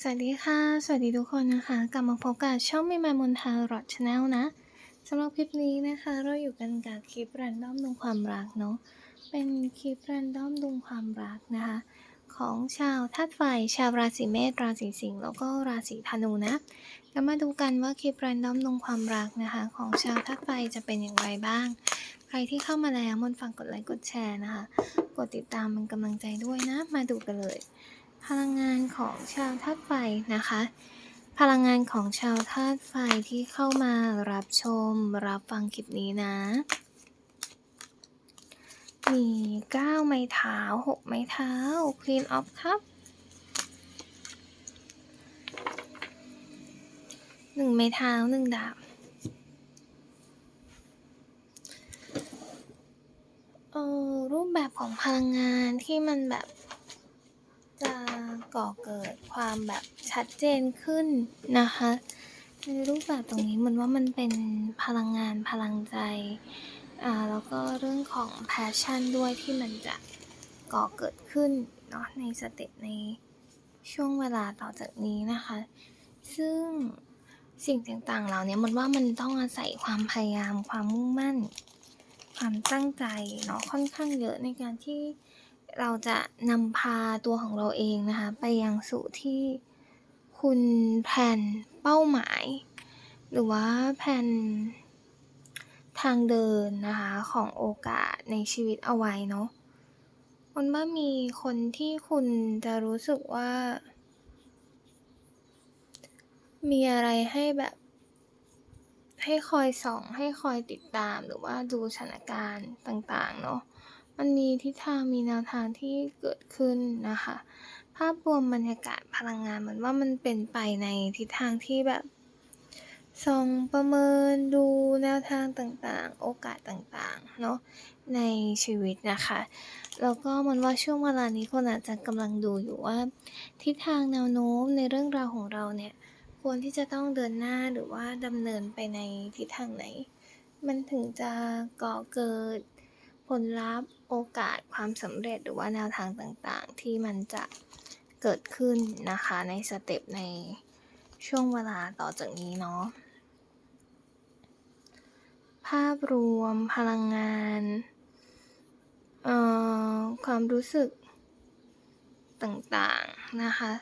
สวัสดีค่ะ สวัสดีทุกคนนะคะ กลับมาพบกับช่องมิมามนทารอดชาแนลนะสำหรับคลิปนี้นะคะ เราอยู่กันกับคลิปแรนดอมดวงความรักเนาะเป็นคลิปแรนดอมดวงความรักนะคะ ของชาวธาตุไฟชาวราศีเมษราศีสิงห์แล้วก็ราศีธนูนะก็มาดูกันว่าคลิปแรนดอมดวงความรักนะคะ ของชาวธาตุไฟจะเป็นอย่างไรบ้าง ใครที่เข้ามาแล้วมนฟังกดไลค์กดแชร์นะคะ กดติดตามเป็นกำลังใจด้วยนะ มาดูกันเลย พลังงานของชาวธาตุไฟนะคะ พลังงานของชาวธาตุไฟที่เข้ามารับชมรับฟังคลิปนี้นะ มี 9 ไม้เท้า 6 ไม้เท้า Queen of Cup หนึ่งไม้เท้าหนึ่งดาบเออรูปแบบของพลังงานที่มันแบบจะ ก่อเกิดความแบบชัดเจนขึ้นนะคะในรูปแบบตรงนี้มันว่ามันเป็นพลังงานพลังใจอ่าแล้วก็เรื่องของ passion ด้วยที่มันจะก่อเกิดขึ้นเนาะในสเต็ปในช่วงเวลาต่อจากนี้นะคะ ซึ่งสิ่งต่างๆ เหล่านี้มันว่ามันต้องอาศัยความพยายามความมุ่งมั่น ความตั้งใจเนาะค่อนข้างเยอะในการที่ เราจะนำพาตัวของเราเองนะคะ ไปยังสู่ที่คุณแผนเป้าหมาย หรือว่าแผนทางเดินนะคะของโอกาสในชีวิตเอาไว้เนาะมันว่ามีคนที่คุณจะรู้สึกว่า มีอะไรให้แบบ ให้คอยส่อง ให้คอยติดตามหรือว่าดูสถานการณ์ต่าง ๆ เนาะ มันมีทิศทางมีแนวทางที่เกิดขึ้นนะคะ ภาพรวมบรรยากาศพลังงานเหมือนว่ามันเป็นไปในทิศทางที่แบบส่องประเมินดูแนวทางต่างๆ โอกาสต่างๆ เนาะในชีวิตนะคะ แล้วก็มันว่าช่วงเวลานี้คนอาจจะกำลังดูอยู่ว่า ทิศทางแนวโน้มในเรื่องราวของเราเนี่ย ควรที่จะต้องเดินหน้าหรือว่าดำเนินไปในทิศทางไหน มันถึงจะก่อเกิด ผลลัพธ์โอกาสความสำเร็จหรือว่าแนวทางต่างๆ ที่มันจะเกิดขึ้นนะคะในสเต็ปในช่วงเวลาต่อจากนี้เนาะภาพรวมพลังงานความรู้สึกต่างๆนะคะ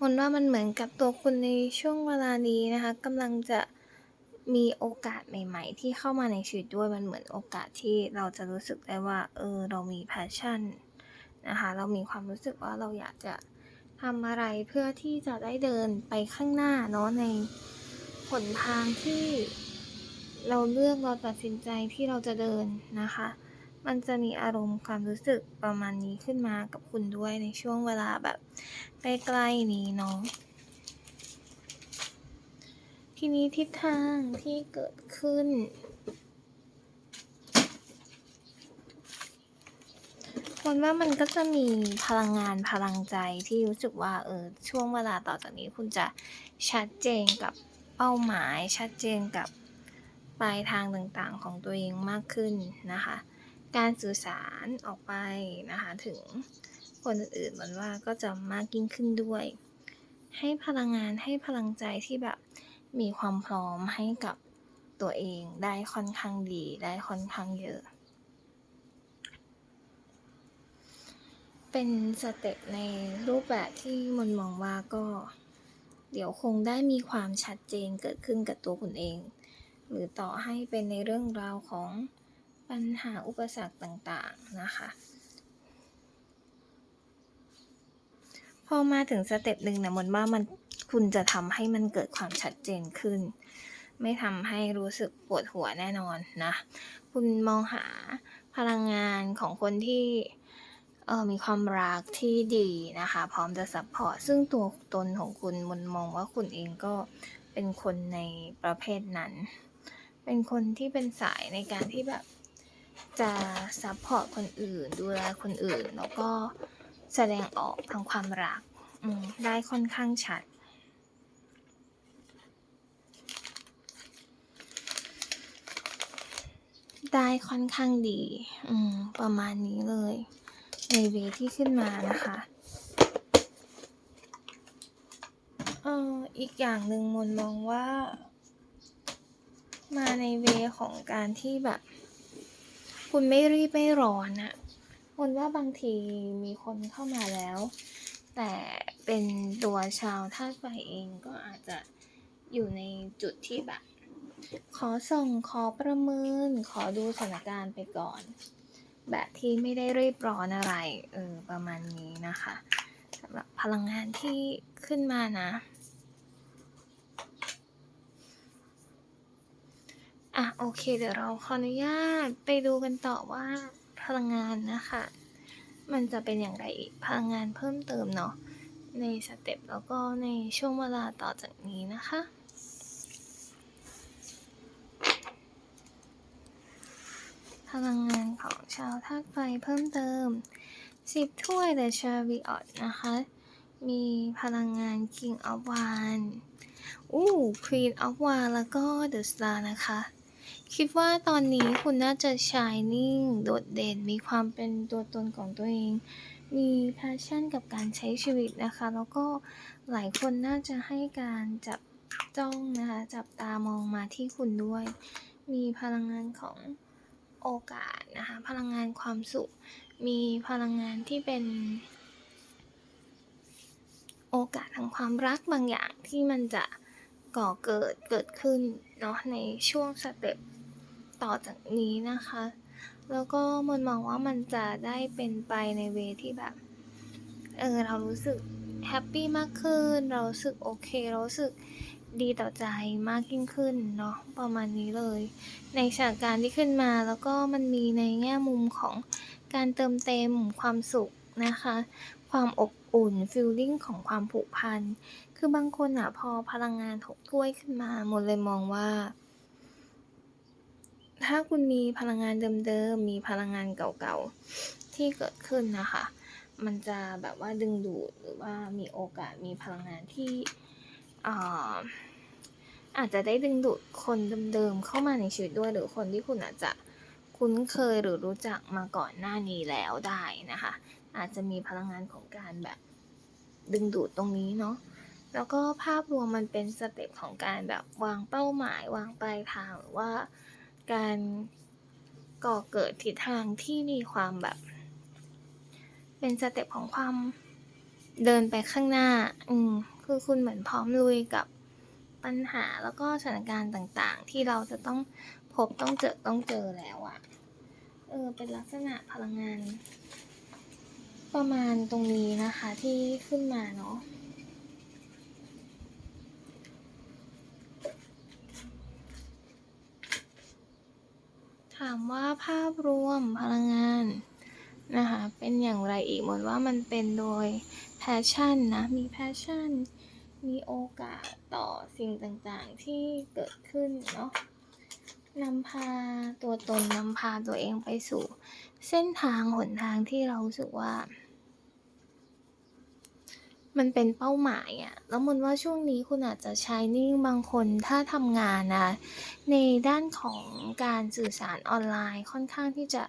มนว่ามันเหมือนกับตัวคุณในช่วงเวลานี้นะคะกำลังจะ มีโอกาสใหม่ ๆ ที่เข้ามาในชีวิตด้วยมันเหมือนโอกาสที่เราจะรู้สึกได้ว่า เออ เรามี passion นะคะเรามีความรู้สึกว่าเราอยากจะทำอะไรเพื่อที่จะได้เดินไปข้างหน้าเนาะในหนทางที่เราเลือกเราตัดสินใจที่เราจะเดินนะคะ มันจะมีอารมณ์ความรู้สึกประมาณนี้ขึ้นมากับคุณด้วยในช่วงเวลาแบบใกล้ๆนี้เนาะ ทีนี้ทิศทางที่เกิดขึ้น คนว่ามันก็จะมีพลังงานพลังใจที่รู้สึกว่าเออช่วงเวลาต่อจากนี้คุณจะชัดเจนกับเป้าหมาย ชัดเจนกับปลายทางต่างๆของตัวเองมากขึ้นนะคะ การสื่อสารออกไปนะคะถึงคนอื่นๆมือนว่าก็จะมากยิ่งขึ้นด้วย ให้พลังงานให้พลังใจที่แบบ มีความพร้อมให้กับตัวเองได้ค่อนข้างดีได้ค่อนข้างเยอะ เป็นสเต็ปในรูปแบบที่มนมองว่าก็ เดี๋ยวคงได้มีความชัดเจนเกิดขึ้นกับตัวคุณเอง หรือต่อให้เป็นในเรื่องราวของปัญหาอุปสรรคต่างๆนะคะ พอมาถึงสเต็ปหนึ่งนะมนว่ามัน คุณจะทำให้มันเกิดความชัดเจนขึ้น ไม่ทำให้รู้สึกปวดหัวแน่นอนนะ คุณมองหาพลังงานของคนที่เออมีความรักที่ดีนะคะ พร้อมจะซัพพอร์ต ซึ่งตัวตนของคุณมนมองว่าคุณเองก็เป็นคนในประเภทนั้น เป็นคนที่เป็นสายในการที่แบบจะซัพพอร์ตคนอื่น ดูแลคนอื่น แล้วก็แสดงออกทางความรักได้ค่อนข้างชัด ได้ค่อนข้างดี อืม ประมาณนี้เลย ในเวที่ขึ้นมานะคะอีกอย่างหนึ่งมนมองว่า มาในเวของการที่แบบ คุณไม่รีบไม่ร้อนอะมนว่าบางทีมีคนเข้ามาแล้ว แต่เป็นตัวชาวธาตุไฟเองก็อาจจะอยู่ในจุดที่แบบ ขอส่งขอประเมิน ขอดูสถานการณ์ไปก่อน แบบที่ไม่ได้รีบร้อนอะไร เออ ประมาณนี้นะคะสำหรับพลังงานที่ขึ้นมานะอะโอเค เดี๋ยวเราขออนุญาตไปดูกันต่อว่าพลังงานนะคะ มันจะเป็นอย่างไรอีกพลังงานเพิ่มเติมเนาะในสเต็ปแล้วก็ในช่วงเวลาต่อจากนี้นะคะ พลังงานของชาวธาตุไฟเพิ่มเติม 10 ถ้วย The Chariot นะคะ มีพลังงาน King of w a n อู้ Queen of w a n แล้วก็ The Star นะคะ คิดว่าตอนนี้คุณน่าจะ shining โดดเด่น มีความเป็นตัวตนของตัวเอง มี passion กับการใช้ชีวิตนะคะ แล้วก็หลายคนน่าจะให้การจับจ้องนะคะ จับตามองมาที่คุณด้วย มีพลังงานของ โอกาสนะคะพลังงานความสุข มีพลังงานที่เป็น โอกาสทางความรักบางอย่างที่มันจะก่อเกิดเกิดขึ้นเนาะในช่วงสเต็ปต่อจากนี้นะคะ แล้วก็มันมองว่ามันจะได้เป็นไปในเวที่แบบ เออเรารู้สึกแฮปปี้มากขึ้น เรารู้สึกโอเค เรารู้สึก ดีต่อใจมากยิ่งขึ้นเนาะประมาณนี้เลย ในสถานการณ์ที่ขึ้นมาแล้วก็มันมีในแง่มุมของการเติมเต็มความสุขนะคะ ความอบอุ่นฟีลลิ่งของความผูกพันคือบางคนอะพอพลังงานถกถ้วยขึ้นมาหมดเลยมองว่า ถ้าคุณมีพลังงานเดิมๆมีพลังงานเก่าๆที่เกิดขึ้นนะคะ มันจะแบบว่าดึงดูดหรือว่ามีโอกาสมีพลังงานที่ อาอาจจะได้ดึงดูดคนเดิมๆเข้ามาในชีวิตด้วย หรือคนที่คุณอาจจะคุ้นเคยหรือรู้จักมาก่อนหน้านี้แล้วได้นะคะ อาจจะมีพลังงานของการแบบดึงดูดตรงนี้เนาะแล้วก็ภาพรวมมันเป็นสเต็ปของการแบบวางเป้าหมายวางปลายทางหรือว่าการก่อเกิดทิศทางที่มีความแบบ เป็นสเต็ปของความเดินไปข้างหน้า อืม คือคุณเหมือนพร้อมลุยกับปัญหาแล้วก็สถานการณ์ต่างๆ ที่เราจะต้องพบต้องเจอต้องเจอแล้วอะเออเป็นลักษณะพลังงาน ประมาณตรงนี้นะคะที่ขึ้นมาเนาะถามว่าภาพรวมพลังงานนะคะเป็นอย่างไรอีกหมดว่ามันเป็นโดย passion นะ มี passion มีโอกาสต่อสิ่งต่างๆที่เกิดขึ้นเนาะนำพาตัวตนนำพาตัวเองไปสู่ เส้นทางหนทางที่เราสึกว่า มันเป็นเป้าหมายอะแล้วมันว่าช่วงนี้คุณอาจจะใช้นิ่งบางคนถ้าทำงานนะในด้านของการสื่อสารออนไลน์ค่อนข้างที่จะ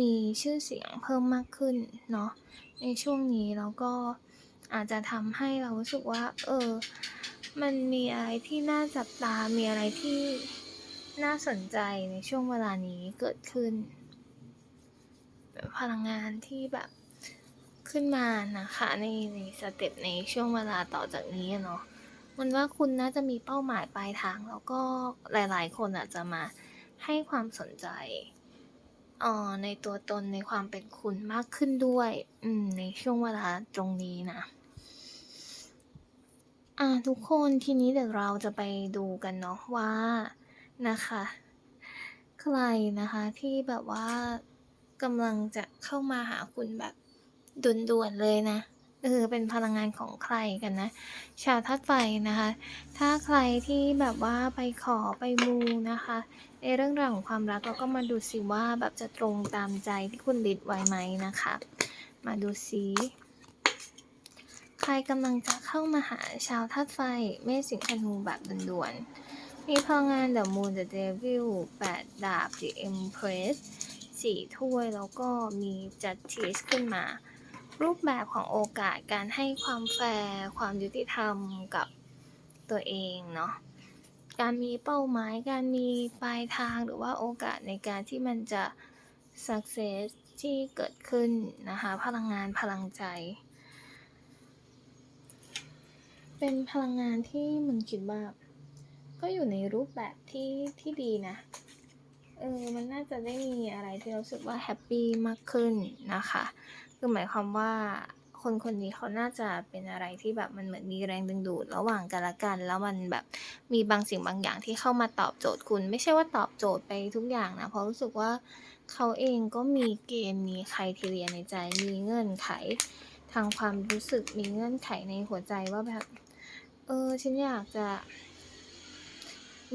มีชื่อเสียงเพิ่มมากขึ้นเนาะในช่วงนี้แล้วก็ อาจจะทำให้เรารู้สึกว่า เออ มันมีอะไรที่น่าจับตา มีอะไรที่น่าสนใจในช่วงเวลานี้เกิดขึ้น พลังงานที่แบบขึ้นมานะคะ ในในสเต็ปในช่วงเวลาต่อจากนี้เนาะมันว่าคุณน่าจะมีเป้าหมายปลายทาง แล้วก็หลาย ๆ คนอาจจะมาให้ความสนใจ เอ่อในตัวตนในความเป็นคุณมากขึ้นด้วย อืม ในช่วงเวลาตรงนี้นะ อ่าทุกคนทีนี้เดี๋ยวเราจะไปดูกันเนาะว่านะคะ ใครนะคะที่แบบว่ากำลังจะเข้ามาหาคุณแบบด่วนๆเลยนะเออเป็นพลังงานของใครกันนะ ชาวธาตุไฟนะคะ ถ้าใครที่แบบว่าไปขอไปมูนะคะ ในเรื่องราวของความรักเราก็มาดูสิว่าแบบจะตรงตามใจที่คุณลิดไว้ไหมนะคะ มาดูสิใครกำลังจะเข้ามาหาชาวธาตุไฟเมษสิงห์ธนูแบบด่วนๆ มีพลังงาน The Moon The Devil 8ดาบ The Empress สี่ถ้วยแล้วก็มี Justice ขึ้นมา รูปแบบของโอกาสการให้ความแฟร์ ความยุติธรรมกับตัวเองเนาะ การมีเป้าหมาย การมีปลายทางหรือว่าโอกาสในการที่มันจะ success ที่เกิดขึ้นนะคะ พลังงานพลังใจ เป็นพลังงานที่มันคิดว่า ก็อยู่ในรูปแบบที่ที่ดีนะ เออ มันน่าจะได้มีอะไรที่เรารู้สึกว่าแฮปปี้มากขึ้นนะคะ คือหมายความว่า คนคนนี้เขาน่าจะเป็นอะไรที่แบบมันเหมือนมีแรงดึงดูดระหว่างกันละกัน แล้วมันแบบมีบางสิ่งบางอย่างที่เข้ามาตอบโจทย์คุณ ไม่ใช่ว่าตอบโจทย์ไปทุกอย่างนะเพราะรู้สึกว่าเขาเองก็มีเกณฑ์มีใครทีเรียในใจมีเงื่อนไข ทางความรู้สึกมีเงื่อนไขในหัวใจว่าแบบ เออฉันอยากจะ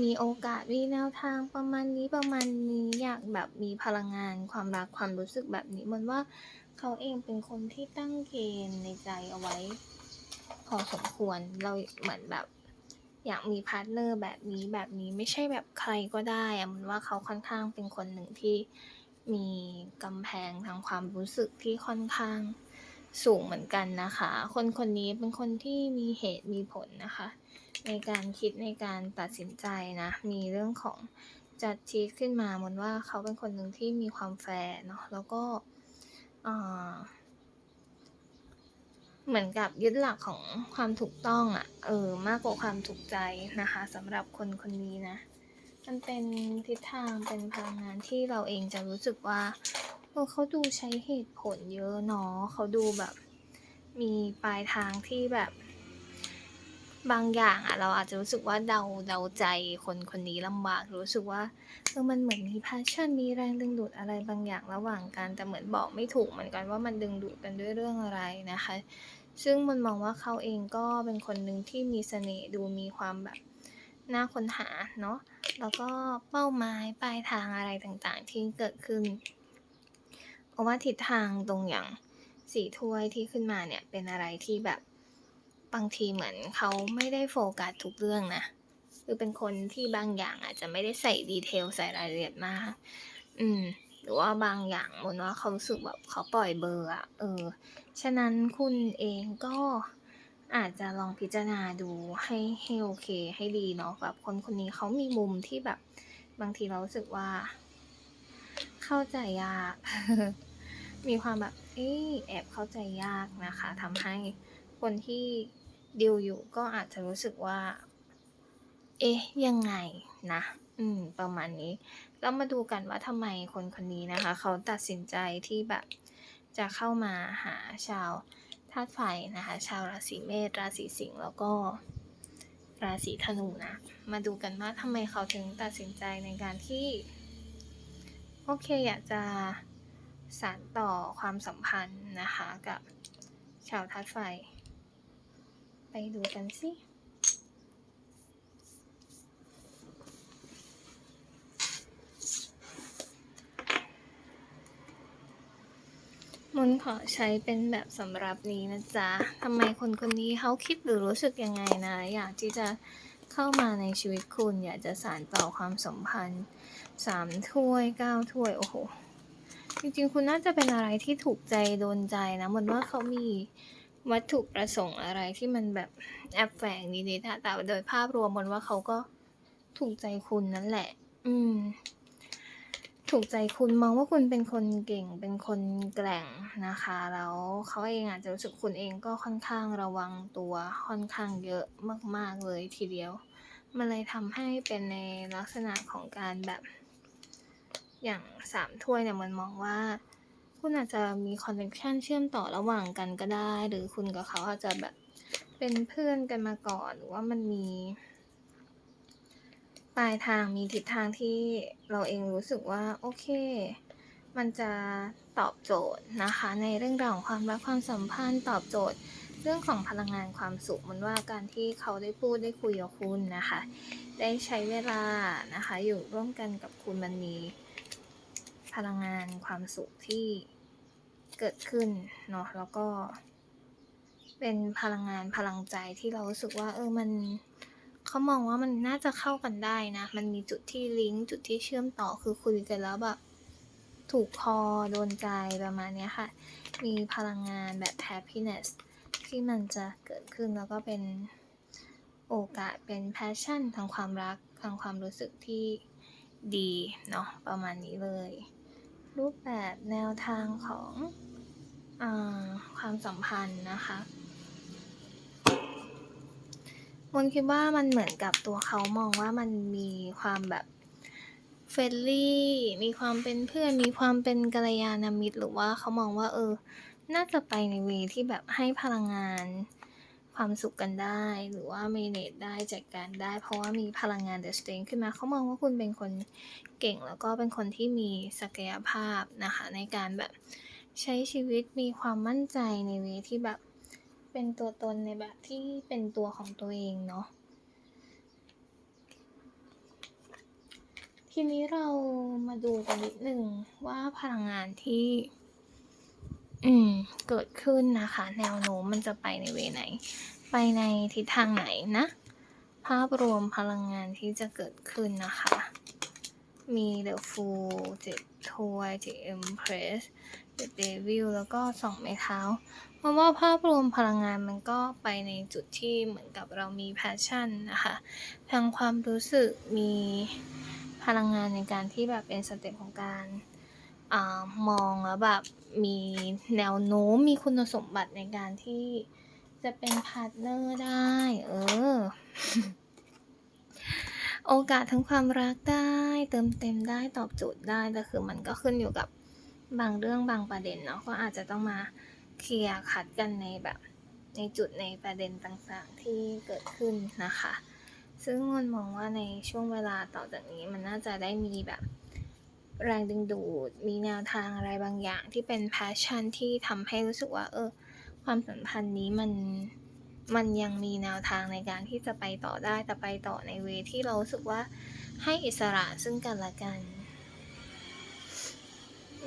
มีโอกาสมีแนวทางประมาณนี้ประมาณนี้อยากแบบมีพลังงานความรักความรู้สึกแบบนี้เหมือนว่าเขาเองเป็นคนที่ตั้งเกณฑ์ในใจเอาไว้พอสมควรเราเหมือนแบบอยากมีพาร์ตเนอร์แบบนี้แบบนี้ไม่ใช่แบบใครก็ได้อะเหมือนว่าเขาค่อนข้างเป็นคนหนึ่งที่มีกำแพงทางความรู้สึกที่ค่อนข้างสูงเหมือนกันนะคะ คนคนนี้เป็นคนที่มีเหตุมีผลนะคะ ในการคิดในการตัดสินใจนะ มีเรื่องของ Judge ขึ้นมาเหมือนว่าเขาเป็นคนหนึ่งที่มีความแฟร์เนาะแล้วก็เหมือนกับยึดหลักของความถูกต้องอะเออมากกว่าความถูกใจนะคะสำหรับคนคนนี้นะ มันเป็นทิศทางเป็นพลังงานที่เราเองจะรู้สึกว่าเออเขาดูใช้เหตุผลเยอะเนาะเขาดูแบบ มีปลายทางที่แบบ บางอย่างอะเราอาจจะรู้สึกว่าเดาเดาใจคนคนนี้ลำบากรู้สึกว่าเออมันเหมือนมี passion มีแรงดึงดูดอะไรบางอย่างระหว่างกัน แต่เหมือนบอกไม่ถูกเหมือนกันว่ามันดึงดูดกันด้วยเรื่องอะไรนะคะ ซึ่งมันมองว่าเขาเองก็เป็นคนหนึ่งที่มีเสน่ห์ดูมีความแบบน่าค้นหาเนาะแล้วก็เป้าหมายปลายทางอะไรต่างๆ ที่เกิดขึ้นเพราะว่าทิศทางตรงอย่าง4ถ้วยที่ขึ้นมาเนี่ยเป็นอะไรที่แบบ บางทีเหมือนเขาไม่ได้โฟกัสทุกเรื่องนะคือเป็นคนที่บางอย่างอาจจะไม่ได้ใส่ detail ใส่รายละเอียดมาก อืม หรือว่าบางอย่างมนว่าเขาสึกแบบเขาปล่อยเบอร์อะเออ ฉะนั้นคุณเองก็อาจจะลองพิจารณาดูให้ให้โอเคให้ดีเนาะแบบคนคนนี้เขามีมุมที่แบบ บางทีเรารู้สึกว่า เข้าใจยาก มีความแบบเอ๊แอบเข้าใจยากนะคะทำให้คนที่ ดีลอยู่ก็อาจจะรู้สึกว่า เอ๊ะ ยังไงนะ อืม ประมาณนี้ แล้วมาดูกันว่าทำไมคนคนนี้นะคะ เขาตัดสินใจที่แบบจะเข้ามาหาชาวธาตุไฟนะคะ ชาวราศีเมษ ราศีสิงห์แล้วก็ราศีธนูนะ มาดูกันว่าทำไมเขาถึงตัดสินใจในการที่ โอเคอยากจะสานต่อความสัมพันธ์นะคะกับชาวธาตุไฟ ไปดูกันสิมนขอใช้เป็นแบบสำหรับนี้นะจ๊ะทำไมคนคนนี้เขาคิดหรือรู้สึกยังไงนะ อยากที่จะเข้ามาในชีวิตคุณ อยากจะสานต่อความสัมพันธ์3ถ้วย9ถ้วย โอ้โฮจริงๆ คุณน่าจะเป็นอะไรที่ถูกใจโดนใจนะเหมือนว่าเขามี วัตถุประสงค์อะไรที่มันแบบแอบแฝงนิดๆแต่โดยภาพรวมมนว่าเขาก็ถูกใจคุณนั่นแหละ อืม ถูกใจคุณมองว่าคุณเป็นคนเก่ง เป็นคนแกร่งนะคะ แล้วเขาเองอาจจะรู้สึกคุณเองก็ค่อนข้างระวังตัวค่อนข้างเยอะมาก ๆเลยทีเดียว มันเลยทำให้เป็นในลักษณะของการแบบ อย่าง3ถ้วยเนี่ยมันมองว่า คุณอาจจะมีคอนเน็กชันเชื่อมต่อระหว่างกันก็ได้ หรือคุณกับเขาอาจจะแบบเป็นเพื่อนกันมาก่อน หรือว่ามันมี ปลายทางมีทิศทางที่เราเองรู้สึกว่า โอเค มันจะตอบโจทย์นะคะ ในเรื่องราวของความรักความสัมพันธ์ตอบโจทย์เรื่องของพลังงานความสุขมันว่าการที่เขาได้พูดได้คุยกับคุณนะคะ ได้ใช้เวลานะคะ อยู่ร่วมกันกับคุณมันมี พลังงานความสุขที่เกิดขึ้นเนาะแล้วก็ เป็นพลังงานพลังใจที่เรารู้สึกว่า เออมันเขามองว่ามันน่าจะเข้ากันได้นะ มันมีจุดที่ลิงก์จุดที่เชื่อมต่อคือคุยกันแล้วแบบถูกคอโดนใจประมาณนี้ค่ะ มีพลังงานแบบ happiness ที่มันจะเกิดขึ้นแล้วก็เป็นโอกาสเป็น passion ทางความรักทางความรู้สึกที่ดีเนาะประมาณนี้เลย รูปแบบแนวทางของอความสัมพันธ์นะคะมนคิดว่ามันเหมือนกับตัวเขามองว่ามันมีความแบบ friendly มีความเป็นเพื่อน มีความเป็นกัลยาณมิตร หรือว่าเขามองว่าเออ น่าจะไปในเวย์ที่แบบให้พลังงาน ความสุขกันได้ หรือว่า manage ได้จัดการได้ เพราะว่ามีพลังงาน The Strength ขึ้นมาเขามองว่าคุณเป็นคนเก่งแล้วก็เป็นคนที่มีศักยภาพนะคะในการแบบใช้ชีวิตมีความมั่นใจในเวที่แบบเป็นตัวตนในแบบที่เป็นตัวของตัวเองเนาะทีนี้เรามาดูกันนิดหนึ่งว่าพลังงานที่ อืมเกิดขึ้นนะคะ แนวโน้มมันจะไปในเวไหน ไปในทิศทางไหนนะ ภาพรวมพลังงานที่จะเกิดขึ้นนะคะ มี The Fool 7ถ้วย The Empress The Devil แล้วก็2ไม้เท้าเพราะว่าภาพรวมพลังงานมันก็ไปในจุดที่เหมือนกับเรามี passion นะคะทางความรู้สึกมีพลังงานในการที่แบบเป็นสเต็ปของการ อ่ามองแล้วแบบมีแนวโน้มมีคุณสมบัติในการที่จะเป็นพาร์ตเนอร์ได้ เออ โอกาสทางความรักได้ เติมเต็มได้ตอบโจทย์ได้แต่คือมันก็ขึ้นอยู่กับบางเรื่องบางประเด็นเนาะก็อาจจะต้องมาเคลียร์คัดกันในแบบ ในจุดในประเด็นต่างๆที่เกิดขึ้นนะคะ ซึ่งมนมองว่าในช่วงเวลาต่อจากนี้มันน่าจะได้มีแบบ แรงดึงดูด มีแนวทางอะไรบางอย่างที่เป็น passion ที่ทำให้รู้สึกว่า เออ ความสัมพันธ์นี้มันมันยังมีแนวทางในการที่จะไปต่อได้แต่ไปต่อในเวที่เราสึกว่าให้อิสระซึ่งกันและกัน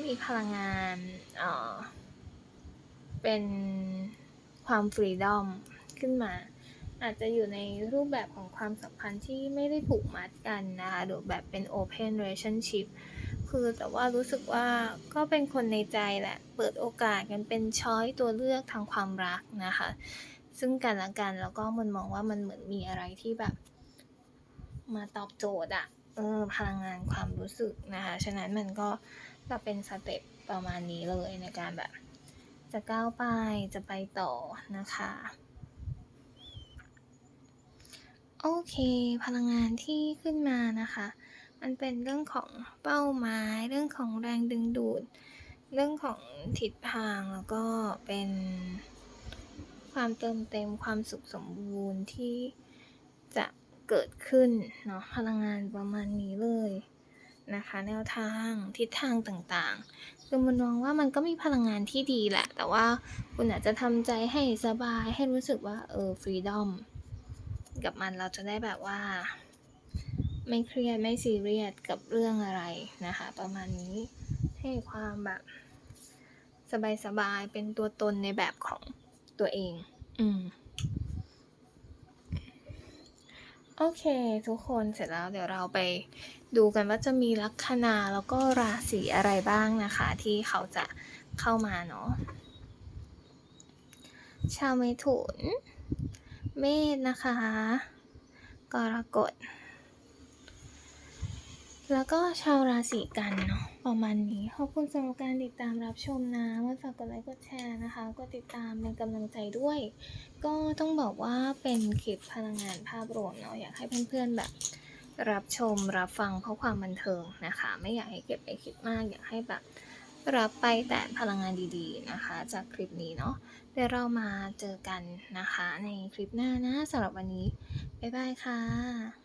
มีพลังงานเอ่อเป็นความ freedom ขึ้นมา อาจจะอยู่ในรูปแบบของความสัมพันธ์ที่ไม่ได้ผูกมัดกันนะคะหรือแบบเป็น open relationship คือแต่ว่ารู้สึกว่าก็เป็นคนในใจแหละ เปิดโอกาสกันเป็นช้อยตัวเลือกทางความรักนะคะ ซึ่งกันและกันแล้วก็มันมองว่ามันเหมือนมีอะไรที่แบบ มาตอบโจทย์อะเออพลังงานความรู้สึกนะคะ ฉะนั้นมันก็จะเป็นสเต็ปประมาณนี้เลยในการแบบ จะก้าวไปจะไปต่อนะคะโอเค พลังงานที่ขึ้นมานะคะ มันเป็นเรื่องของเป้าหมาย เรื่องของแรงดึงดูด เรื่องของทิศทางแล้วก็เป็นความเติมเต็มความสุขสมบูรณ์ที่จะเกิดขึ้นเนาะพลังงานประมาณนี้เลยนะคะ แนวทางทิศทางต่างๆ คือมันมองว่ามันก็มีพลังงานที่ดีแหละ แต่ว่าคุณอาจจะทำใจให้สบายให้รู้สึกว่าเออ freedom กับมันเราจะได้แบบว่า ไม่เครียดไม่ซีเรียสกับเรื่องอะไรนะคะ ประมาณนี้ให้ความแบบ สบายๆเป็นตัวตนในแบบของตัวเอง อืมโอเค ทุกคนเสร็จแล้วเดี๋ยวเราไปดูกันว่าจะมีลัคนาแล้วก็ราศีอะไรบ้างนะคะ ที่เขาจะเข้ามาเนาะชาวเมถุน เมษนะคะ กรกฎ แล้วก็ชาวราศีกันเนาะประมาณนี้ขอบคุณสำหรับการติดตามรับชมนะมนฝากกดไลค์กดแชร์นะคะกดติดตามเป็นกำลังใจด้วย ก็ต้องบอกว่าเป็นคลิปพลังงานภาพรวมเนาะอยากให้เพื่อนๆแบบรับชมรับฟังเพราะความบันเทิงนะคะ ไม่อยากให้เก็บไปคิดมาก อยากให้แบบรับไปแต่พลังงานดีๆนะคะ จากคลิปนี้เนาะเดี๋ยวเรามาเจอกันนะคะในคลิปหน้านะสำหรับวันนี้บ๊ายบายค่ะ